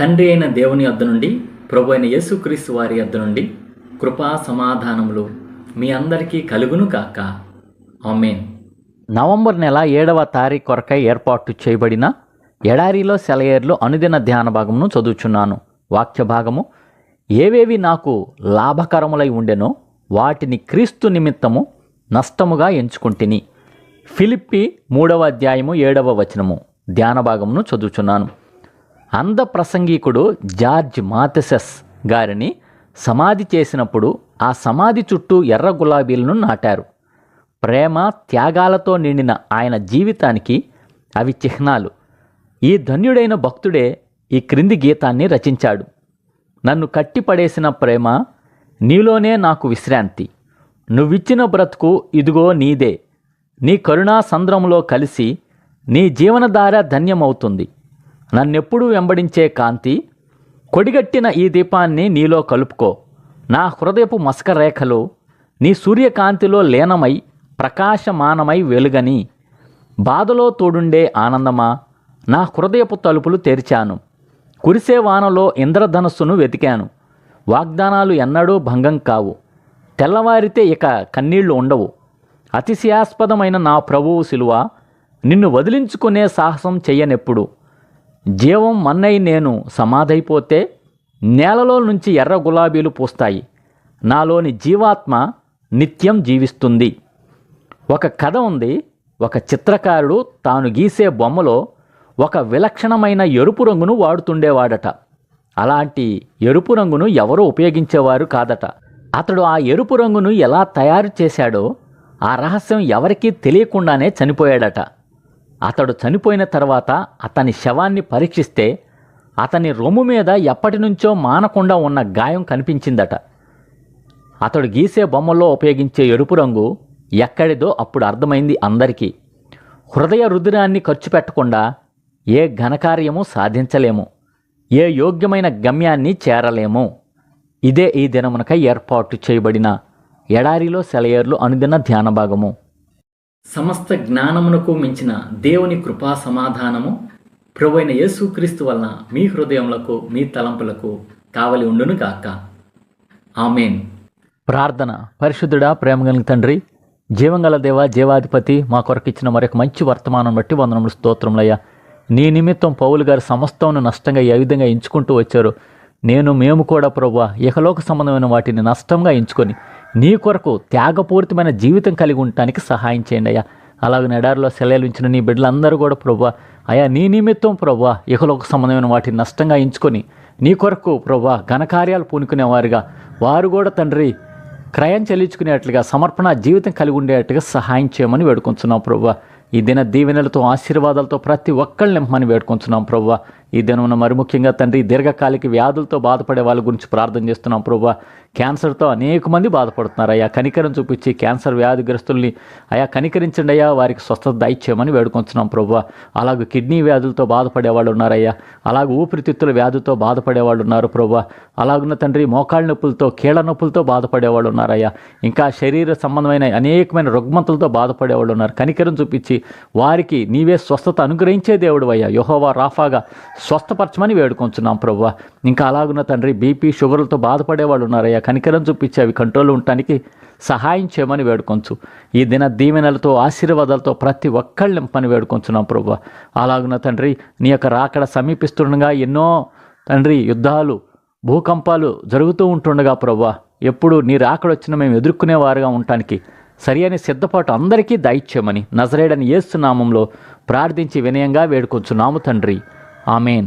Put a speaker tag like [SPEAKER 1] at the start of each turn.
[SPEAKER 1] తండ్రి అయిన దేవుని వద్ద నుండి ప్రభు అయిన యేసుక్రీస్తు వారి వద్ద నుండి కృపా సమాధానములు మీ అందరికీ కలుగును కాక ఆమెన్.
[SPEAKER 2] నవంబర్ నెల ఏడవ తారీఖు కొరకై ఏర్పాటు చేయబడిన ఎడారిలో సెలయేర్లు అనుదిన ధ్యాన భాగమును చదువుచున్నాను. వాక్య భాగము ఏవేవి నాకు లాభకరములై ఉండెనో వాటిని క్రీస్తు నిమిత్తము నష్టముగా ఎంచుకుంటుని. ఫిలిప్పి మూడవ అధ్యాయము ఏడవ వచనము ధ్యాన భాగమును చదువుచున్నాను. అంధ ప్రసంగికుడు జార్జ్ మాథెసెస్ గారిని సమాధి చేసినప్పుడు ఆ సమాధి చుట్టూ ఎర్ర గులాబీలను నాటారు. ప్రేమ త్యాగాలతో నిండిన ఆయన జీవితానికి అవి చిహ్నాలు. ఈ ధన్యుడైన భక్తుడే ఈ క్రింది గీతాన్ని రచించాడు. నన్ను కట్టిపడేసిన ప్రేమ నీలోనే నాకు విశ్రాంతి. నువ్విచ్చిన బ్రతుకు ఇదిగో నీదే. నీ కరుణా సంద్రములో కలిసి నీ జీవనధార ధన్యమవుతుంది. నన్నెప్పుడూ వెంబడించే కాంతి కొడిగట్టిన ఈ దీపాన్ని నీలో కలుపుకో. నా హృదయపు మస్కరేఖలు నీ సూర్యకాంతిలో లీనమై ప్రకాశమానమై వెలుగని బాధలో తోడుండే ఆనందమా? నా హృదయపు తలుపులు తెరిచాను. కురిసే వానలో ఇంద్రధనస్సును వెతికాను. వాగ్దానాలు ఎన్నడూ భంగం కావు. తెల్లవారితే ఇక కన్నీళ్ళు ఉండవు. అతిశయాస్పదమైన నా ప్రభువు శిలువ నిన్ను వదిలించుకునే సాహసం చెయ్యనెప్పుడు. జీవం మన్నై నేను సమాధైపోతే నేలలో నుంచి ఎర్ర గులాబీలు పూస్తాయి. నాలోని జీవాత్మ నిత్యం జీవిస్తుంది. ఒక కథ ఉంది. ఒక చిత్రకారుడు తాను గీసే బొమ్మలో ఒక విలక్షణమైన ఎరుపు రంగును వాడుతుండేవాడట. అలాంటి ఎరుపు రంగును ఎవరూ ఉపయోగించేవారు కాదట. అతడు ఆ ఎరుపు రంగును ఎలా తయారు చేశాడో ఆ రహస్యం ఎవరికీ తెలియకుండానే చనిపోయాడట. అతడు చనిపోయిన తర్వాత అతని శవాన్ని పరీక్షిస్తే అతని రొమ్ము మీద ఎప్పటి నుంచో మానకుండా ఉన్న గాయం కనిపించిందట. అతడు గీసే బొమ్మల్లో ఉపయోగించే ఎరుపు రంగు ఎక్కడిదో అప్పుడు అర్థమైంది అందరికీ. హృదయ రుధిరాన్ని ఖర్చు పెట్టకుండా ఏ ఘనకార్యము సాధించలేము. ఏ యోగ్యమైన గమ్యాన్ని చేరలేము. ఇదే ఈ దినమునకై ఏర్పాటు చేయబడిన ఎడారిలో సెలయేర్లు అనుదిన ధ్యాన భాగము
[SPEAKER 1] సమస్త జ్ఞానమునకు మించిన దేవుని కృపా సమాధానము ప్రభువైన యేసుక్రీస్తు వలన మీ హృదయములకు మీ తలంపులకు కావలి ఉండును గాక. ఆమెన్.
[SPEAKER 2] ప్రార్థన పరిశుద్ధుడా ప్రేమగల తండ్రి జీవంగల దేవ జీవాధిపతి మా కొరకు ఇచ్చిన మరొక మంచి వర్తమానం బట్టి వందనములు స్తోత్రములయ్యా నీ నిమిత్తం పౌలు గారు సమస్తమును నష్టంగా ఏ విధంగా ఎంచుకుంటూ వచ్చారు నేను మేము కూడా ప్రభు ఇహలోక సంబంధమైన వాటిని నష్టంగా ఎంచుకొని నీ కొరకు త్యాగపూరితమైన జీవితం కలిగి ఉండటానికి సహాయం చేయండి అయ్యా. అలాగే నెడారిలో సెలవులు ఇచ్చిన నీ బిడ్డలందరూ కూడా ప్రభా అయా నీ నిమిత్తం ప్రభా ఇహలోక సంబంధమైన వాటిని నష్టంగా ఎంచుకొని నీ కొరకు ప్రభా ఘనకార్యాలు పూనుకునేవారుగా. వారు కూడా తండ్రి క్రయం చెల్లించుకునేట్లుగా సమర్పణ జీవితం కలిగి ఉండేట్టుగా సహాయం చేయమని వేడుకుంటున్నాం ప్రభా ఈ దిన దీవెనలతో ఆశీర్వాదాలతో ప్రతి ఒక్కళ్ళని నింపమని వేడుకుంటున్నాం ప్రభు ఈ దినమున మరి ముఖ్యంగా తండ్రి దీర్ఘకాలిక వ్యాధులతో బాధపడే వాళ్ళ గురించి ప్రార్థన చేస్తున్నాం ప్రభు క్యాన్సర్తో అనేక మంది బాధపడుతున్నారు. అయ్యా కనికరం చూపించి క్యాన్సర్ వ్యాధిగ్రస్తుల్ని అయా కనికరించండి అయ్యా వారికి స్వస్థత దయచేయమని వేడుకొంచున్నాం ప్రభు అలాగే కిడ్నీ వ్యాధులతో బాధపడే వాళ్ళు ఉన్నారయ్యా. అలాగే ఊపిరితిత్తుల వ్యాధితో బాధపడే వాళ్ళు ఉన్నారు ప్రభు అలాగున్న తండ్రి మోకాళ్ళ నొప్పులతో కీళ్ళ నొప్పులతో బాధపడే వాళ్ళు ఉన్నారయ్యా. ఇంకా శరీర సంబంధమైన అనేకమైన రుగ్మతలతో బాధపడే వాళ్ళు ఉన్నారు. కనికరం చూపించి వారికి నీవే స్వస్థత అనుగ్రహించే దేవుడు అయ్యా. యహోవా రాఫాగా స్వస్థపరచమని వేడుకొంచున్నాం ప్రభు ఇంకా అలాగున్న తండ్రి బీపీ షుగర్లతో బాధపడే వాళ్ళు ఉన్నారయ్యా. కనికరం చూపించి అవి కంట్రోల్ ఉండటానికి సహాయం చేయమని వేడుకొంచు. ఈ దిన దీవెనలతో ఆశీర్వాదాలతో ప్రతి ఒక్కళ్ళు నింపని వేడుకొంచున్నాం ప్రభు. అలాగున్న తండ్రి నీ యొక్క రాకడ సమీపిస్తుండగా ఎన్నో తండ్రి యుద్ధాలు భూకంపాలు జరుగుతూ ఉంటుండగా ప్రభు. ఎప్పుడు నీ రాకడ వచ్చిన మేము ఎదుర్కొనేవారుగా ఉండటానికి సరి అని సిద్ధపాటు అందరికీ దయచేయమని నజరేడని ఏస్తున్నామంలో ప్రార్థించి వినయంగా వేడుకొంచున్నాము తండ్రి. ఆమెన్.